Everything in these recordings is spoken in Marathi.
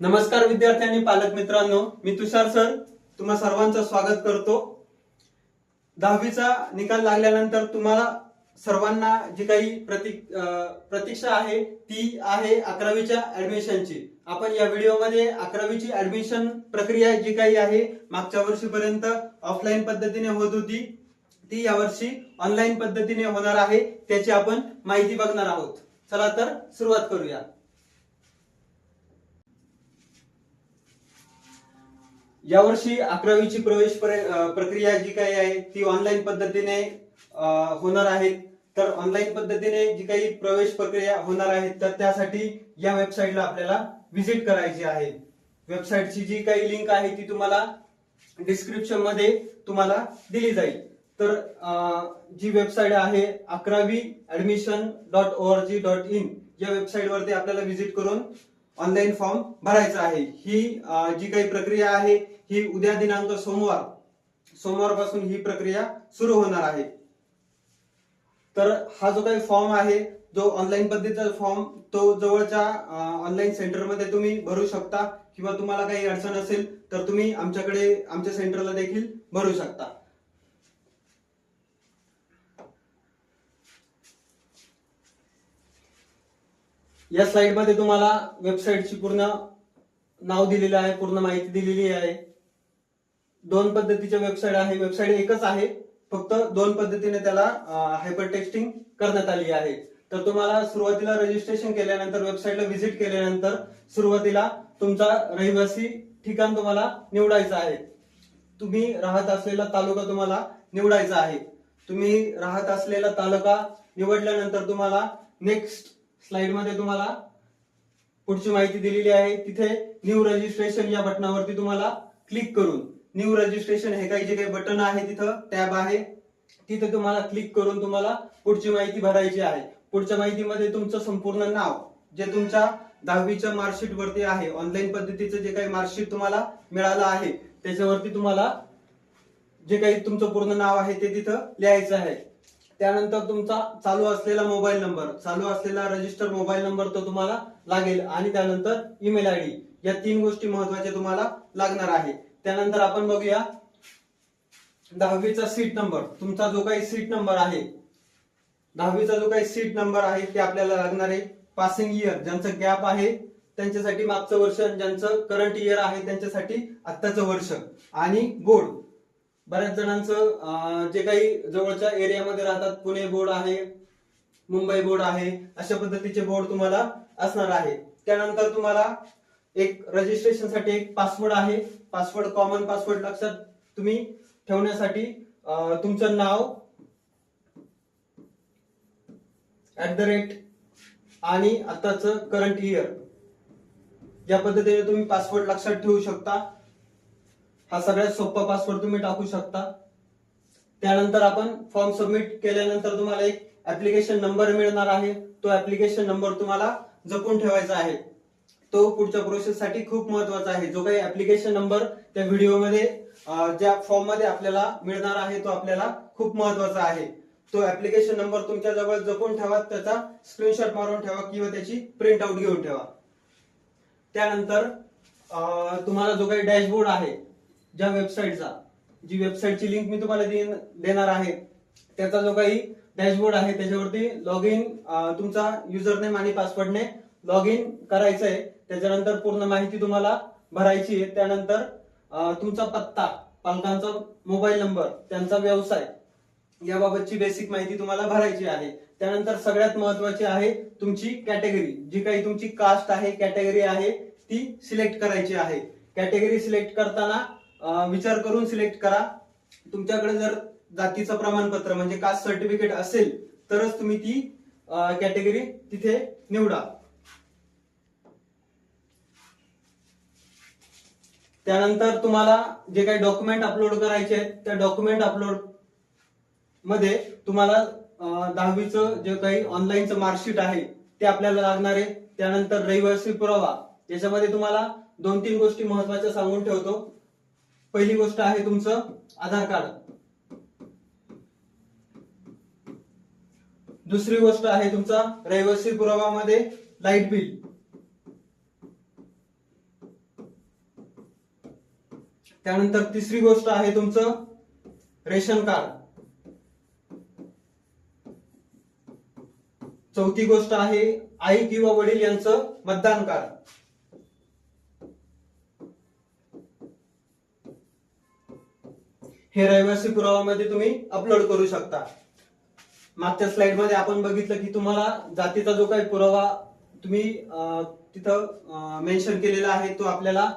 नमस्कार विद्यार्थ्यांनी पालक मित्रांनो. मी तुषार सर. तुम्हा सर्वांचं स्वागत करतो. दहावीचा निकाल लागल्यानंतर तुम्हाला सर्वांना जी काही प्रतीक प्रतीक्षा आहे ती आहे अकरावीच्या ऍडमिशनची आपण या व्हिडिओमध्ये अकरावीची ऍडमिशन प्रक्रिया जी काही आहे मागच्या वर्षीपर्यंत ऑफलाईन पद्धतीने होत होती. ती यावर्षी ऑनलाईन पद्धतीने होणार आहे त्याची आपण माहिती बघणार आहोत. चला तर सुरुवात करूया. यावर्षी अकरावीची प्रवेश प्रक्रिया जी काही आहे ती ऑनलाईन पद्धतीने होणार आहे. तर ऑनलाईन पद्धतीने जी काही प्रवेश प्रक्रिया होणार आहे तर त्यासाठी या वेबसाईटला आपल्याला व्हिजिट करायची आहे. वेबसाईटची जी काही लिंक आहे ती तुम्हाला डिस्क्रिप्शनमध्ये तुम्हाला दिली जाईल. तर जी वेबसाईट आहे अकरावी admission dot O R G dot in या वेबसाईट वरती आपल्याला व्हिजिट करून ऑनलाईन फॉर्म भरायचा आहे. ही जी काही प्रक्रिया आहे ही उद्या दिनांक सोमवार सोमवारपासून ही प्रक्रिया सुरू होणार आहे. तर हा जो काही फॉर्म आहे जो ऑनलाईन पद्धतीचा फॉर्म तो जवळच्या ऑनलाईन सेंटरमध्ये तुम्ही भरू शकता. किंवा तुम्हाला काही अडचण असेल तर तुम्ही आमच्याकडे आमच्या सेंटरला देखील भरू शकता. या स्लाइडमध्ये तुम्हाला वेबसाईटची पूर्ण नाव दिलेलं आहे पूर्ण माहिती दिलेली आहे. दोन पद्धतीच्या वेबसाईट आहे. वेबसाईट एकच आहे. फक्त दोन पद्धतीने त्याला हायपर टेक्स्टिंग करण्यात आली आहे. तर तुम्हाला सुरुवातीला रजिस्ट्रेशन केल्यानंतर वेबसाईटला व्हिजिट केल्यानंतर सुरुवातीला तुमचा रहिवासी ठिकाण तुम्हाला निवडायचं आहे. तुम्ही राहत असलेला तालुका तुम्हाला निवडायचा आहे. तुम्ही राहत असलेला तालुका निवडल्यानंतर तुम्हाला नेक्स्ट स्लाइडमध्ये तुम्हाला पुढची माहिती दिलेली आहे. तिथे न्यू रजिस्ट्रेशन या बटनावरती तुम्हाला क्लिक करून न्यू रजिस्ट्रेशन हे काही जे काही बटन आहे तिथं टॅब आहे. तिथे तुम्हाला क्लिक करून तुम्हाला पुढची माहिती भरायची आहे. पुढच्या माहितीमध्ये तुमचं संपूर्ण नाव जे तुमच्या दहावीच्या मार्कशीट वरती आहे. ऑनलाईन पद्धतीचं जे काही मार्कशीट तुम्हाला मिळालं आहे त्याच्यावरती तुम्हाला जे काही तुमचं पूर्ण नाव आहे ते तिथं लिहायचं आहे. त्यानंतर तुमचा चालू असलेला मोबाईल नंबर चालू असलेला रजिस्टर मोबाईल नंबर तो तुम्हाला लागेल. आणि त्यानंतर ईमेल आय डी या तीन गोष्टी महत्त्वाच्या तुम्हाला लागणार आहे. त्यानंतर आपण बघूया दहावीचा सीट नंबर तुमचा जो काही सीट नंबर आहे दहावीचा जो काही सीट नंबर आहे ते आपल्याला लागणार आहे पासिंग इयर ज्यांचं गॅप आहे त्यांच्यासाठी मागचं वर्ष ज्यांचं करंट इयर आहे त्यांच्यासाठी आत्ताचं वर्ष. आणि बोर्ड बऱ्याच जणांचं जे काही जवळच्या एरियामध्ये राहतात पुणे बोर्ड आहे मुंबई बोर्ड आहे अशा पद्धतीचे बोर्ड तुम्हाला असणार आहे. त्यानंतर तुम्हाला एक रजिस्ट्रेशनसाठी एक पासवर्ड आहे. पासवर्ड कॉमन पासवर्ड लक्षात तुम्ही ठेवण्यासाठी तुमचं नाव ऍट द रेट आणि आताच करंट इयर या पद्धतीने तुम्ही पासवर्ड लक्षात ठेवू शकता. हा सगळ्यात सोपा पासवर्ड तुम्ही टाकू शकता. त्यानंतर आपण फॉर्म सबमिट केल्यानंतर तुम्हाला एक ऍप्लिकेशन नंबर मिळणार आहे. तो ऍप्लिकेशन नंबर तुम्हाला जपून ठेवायचा आहे. तो पुढच्या प्रोसेस साठी खूप महत्त्वाचा आहे. जो काही ऍप्लिकेशन नंबर त्या व्हिडिओमध्ये ज्या फॉर्ममध्ये आपल्याला मिळणार आहे तो आपल्याला खूप महत्त्वाचा आहे. तो ऍप्लिकेशन नंबर तुमच्या जवळ जपून ठेवा त्याचा स्क्रीनशॉट मारून ठेवा किंवा त्याची प्रिंट आउट घेऊन ठेवा. त्यानंतर तुम्हाला जो काही डॅशबोर्ड आहे ज्या वेबसाईटचा जी वेबसाईटची लिंक मी तुम्हाला देणार आहे त्याचा जो काही डॅशबोर्ड आहे त्याच्यावरती लॉग इन तुमचा युजर नेम आणि पासवर्डने लॉग इन करायचं आहे. त्याच्यानंतर पूर्ण माहिती तुम्हाला भरायची आहे. त्यानंतर तुमचा पत्ता पालकांचा मोबाईल नंबर त्यांचा व्यवसाय याबाबतची बेसिक माहिती तुम्हाला भरायची आहे. त्यानंतर सगळ्यात महत्वाची आहे तुमची कॅटेगरी जी काही तुमची कास्ट आहे कॅटेगरी आहे ती सिलेक्ट करायची आहे. कॅटेगरी सिलेक्ट करताना विचार करून सिलेक्ट करा. तुमच्याकडे जर जातीचं प्रमाणपत्र म्हणजे कास्ट सर्टिफिकेट असेल तरच तुम्ही ती कॅटेगरी तिथे निवडा. त्यानंतर तुम्हाला जे काही डॉक्युमेंट अपलोड करायचे आहेत त्या डॉक्युमेंट अपलोडमध्ये तुम्हाला दहावीचं जे काही ऑनलाईनचं मार्कशीट आहे ते आपल्याला लागणार आहे. त्यानंतर रहिवासी पुरावा याच्यामध्ये तुम्हाला दोन तीन गोष्टी महत्त्वाच्या सांगून ठेवतो. पहिली गोष्ट आहे तुमचं आधार कार्ड. दुसरी गोष्ट आहे तुमचा रहिवासी पुरावामध्ये लाइट बिल. त्यानंतर तिसरी गोष्ट आहे तुमचं रेशन कार्ड. चौथी गोष्ट आहे आई किंवा वडील यांचं मतदान कार्ड. हे रहिवासी पुराव्यामध्ये तुम्ही अपलोड करू शकता. मागच्या स्लाइडमध्ये आपण बघितलं की तुम्हाला जातीचा जो काही पुरावा तुम्ही तिथं मेन्शन केलेला आहे तो आपल्याला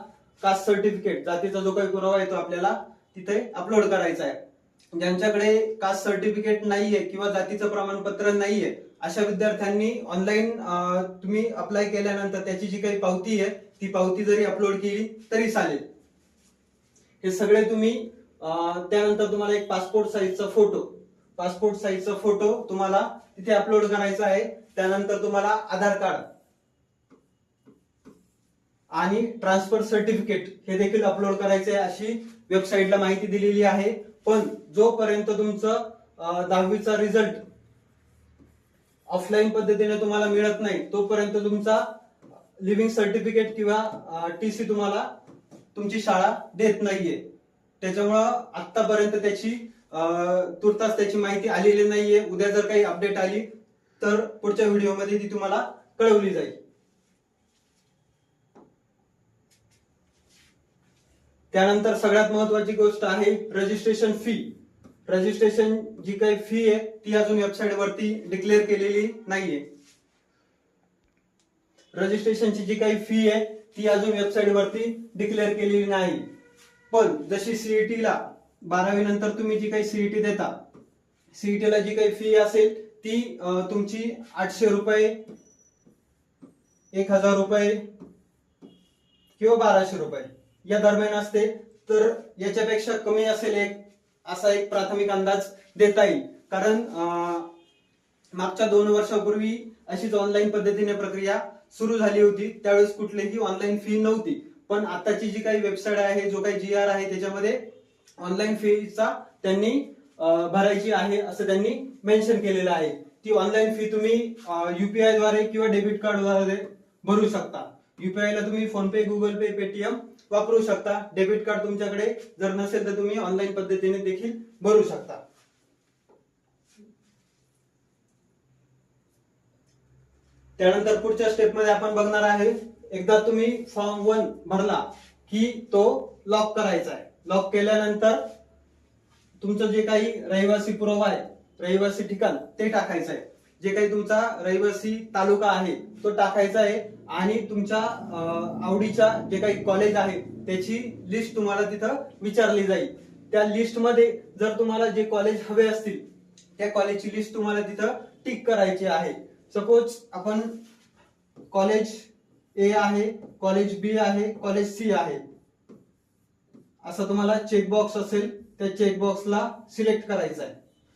कास्ट सर्टिफिकेट जातीचा जो काही पुरावा आहे तो आपल्याला तिथे अपलोड करायचा आहे. ज्यांच्याकडे कास्ट सर्टिफिकेट नाहीये किंवा जातीचं प्रमाणपत्र नाहीये अशा विद्यार्थ्यांनी ऑनलाईन तुम्ही अप्लाय केल्यानंतर त्याची जी काही पावती आहे ती पावती जरी अपलोड केली तरी चालेल. हे सगळे तुम्ही त्यानंतर तुम्हाला एक पासपोर्ट साईजचा फोटो पासपोर्ट साईजचा फोटो तुम्हाला तिथे अपलोड करायचा आहे. त्यानंतर तुम्हाला आधार कार्ड आणि ट्रान्सफर सर्टिफिकेट हे देखील अपलोड करायचे आहे अशी वेबसाईटला माहिती दिलेली आहे. पण जोपर्यंत तुमचं दहावीचा रिझल्ट ऑफलाईन पद्धतीने तुम्हाला मिळत नाही तोपर्यंत तुमचा लिव्हिंग सर्टिफिकेट किंवा टी सी तुम्हाला तुमची शाळा देत नाहीये. त्याच्यामुळं आतापर्यंत त्याची तुर्तास त्याची माहिती आलेली नाहीये. उद्या जर काही अपडेट आली तर पुढच्या व्हिडिओमध्ये ती तुम्हाला कळवली जाईल. त्यानंतर सगळ्यात महत्वाची गोष्ट आहे रजिस्ट्रेशन फी रजिस्ट्रेशन जी काही फी आहे ती अजून वेबसाईट वरती डिक्लेअर केलेली नाहीये. रजिस्ट्रेशनची जी काही फी आहे ती अजून वेबसाईट वरती डिक्लेअर केलेली नाही. पण जशी सीईटी ला बारावी नंतर तुम्ही जी काही सीईटी देता सीईटी ला जी काही फी असेल ती तुमची आठशे रुपये एक हजार रुपये किंवा बाराशे रुपये या दरम्यान असते. तर याच्यापेक्षा कमी असेल एक असा एक प्राथमिक अंदाज देता येईल. कारण मागच्या दोन वर्षापूर्वी अशीच ऑनलाईन पद्धतीने प्रक्रिया सुरू झाली होती. त्यावेळेस कुठलीही ऑनलाईन फी नव्हती. पण आताची जी काही वेबसाईट आहे जो काही जी आर आहे त्याच्यामध्ये ऑनलाईन फीचा त्यांनी भरायची आहे असं त्यांनी मेन्शन केलेलं आहे. ती ऑनलाईन फी तुम्ही युपीआयद्वारे किंवा डेबिट कार्डद्वारे भरू शकता. युपीआय ला तुम्ही PhonePe Google Pay Paytm वापरू शकता. डेबिट कार्ड तुमच्याकडे जर नसेल तर तुम्ही ऑनलाईन पद्धतीने देखील भरू शकता. त्यानंतर पुढच्या स्टेपमध्ये आपण बघणार आहे एकदा तुम्ही फॉर्म वन भरला की तो लॉक करायचा आहे. लॉक केल्यानंतर तुमचं जे काही रहिवासी पुरावा आहे रहिवासी ठिकाण ते टाकायचं आहे. जे काही तुमचा रहिवासी तालुका आहे तो टाकायचा आहे आणि तुमच्या आवडीच्या जे काही कॉलेज आहे त्याची लिस्ट तुम्हाला तिथं विचारली जाईल. त्या लिस्टमध्ये जर तुम्हाला जे कॉलेज हवे असतील त्या कॉलेजची लिस्ट तुम्हाला तिथं टिक करायची आहे. सपोज आपण कॉलेज ए आहे कॉलेज बी आहे कॉलेज सी आहे. असं तुम्हाला चेकबॉक्स असेल त्या चेकबॉक्सला सिलेक्ट करायचं आहे.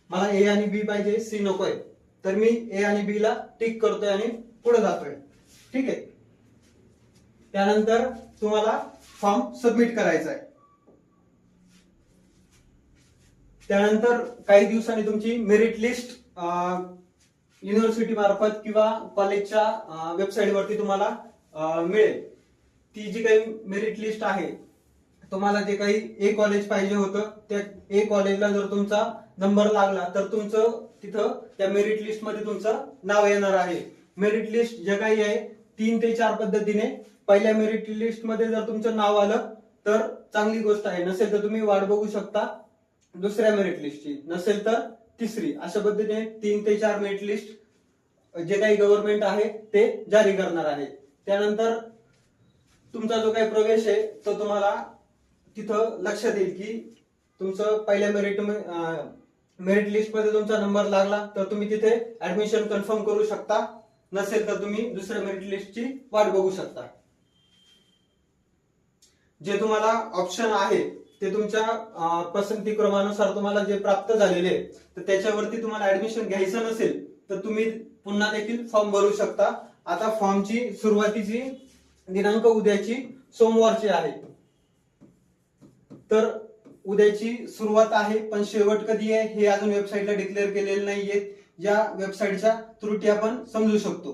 मला ए आणि बी पाहिजे सी नको आहे तर मी ए आणि बी ला टिक करतोय आणि पुढे जातोय. ठीक आहे? त्यानंतर तुम्हाला फॉर्म सबमिट करायचा आहे. त्यानंतर काही दिवसांनी तुमची मेरिट लिस्ट युनिव्हर्सिटी मार्फत किंवा कॉलेजच्या वेबसाईट वरती तुम्हाला मिळेल. ती जी काही मेरिट लिस्ट आहे तुम्हाला जे काही ए कॉलेज पाहिजे होतं त्या ए कॉलेजला जर तुमचा नंबर लागला तर तुमचं तिथं त्या मेरिट लिस्टमध्ये तुमचं नाव येणार आहे. मेरिट लिस्ट जे काही आहे तीन ते चार पद्धतीने पहिल्या मेरिट लिस्टमध्ये जर तुमचं नाव आलं तर चांगली गोष्ट आहे. नसेल तर तुम्ही वाट बघू शकता दुसऱ्या मेरिट लिस्टची नसेल तर तिसरी. अशा पद्धतीने तीन ते चार मेरिट लिस्ट जे काही गव्हर्नमेंट आहे ते जारी करणार आहे. त्यानंतर तुमचा जो काही प्रवेश आहे तो तुम्हाला तिथं लक्षात येईल की तुमचं पहिल्या मेरिट मेरिट लिस्टमध्ये तुमचा नंबर लागला तर तुम्ही तिथे ऍडमिशन कन्फर्म करू शकता. नसेल तर तुम्ही दुसऱ्या मेरिट लिस्टची वाट बघू शकता. जे तुम्हाला ऑप्शन आहे ते तुमच्या पसंती क्रमानुसार तुम्हाला जे प्राप्त झालेले आहे, तर त्याच्यावरती तुम्हाला ऍडमिशन घ्यायचं नसेल तर तुम्ही पुन्हा देखील फॉर्म भरू शकता. आता फॉर्मची सुरुवातीची दिनांक उद्याची सोमवारची आहे. तर उद्याची सुरुवात आहे पण शेवट कधी आहे हे अजून वेबसाईटला डिक्लेअर केलेले नाहीये. या वेबसाईटच्या त्रुटी आपण समजू शकतो.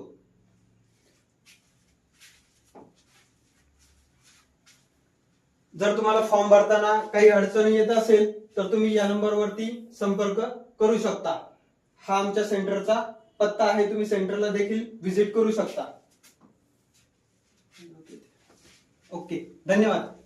जर तुम्हाला फॉर्म भरताना काही अडचणी येत असेल तर तुम्ही या नंबरवरती संपर्क करू शकता. हा आमच्या सेंटरचा पत्ता आहे तुम्ही सेंटरला देखील व्हिजिट करू शकता. ओके धन्यवाद.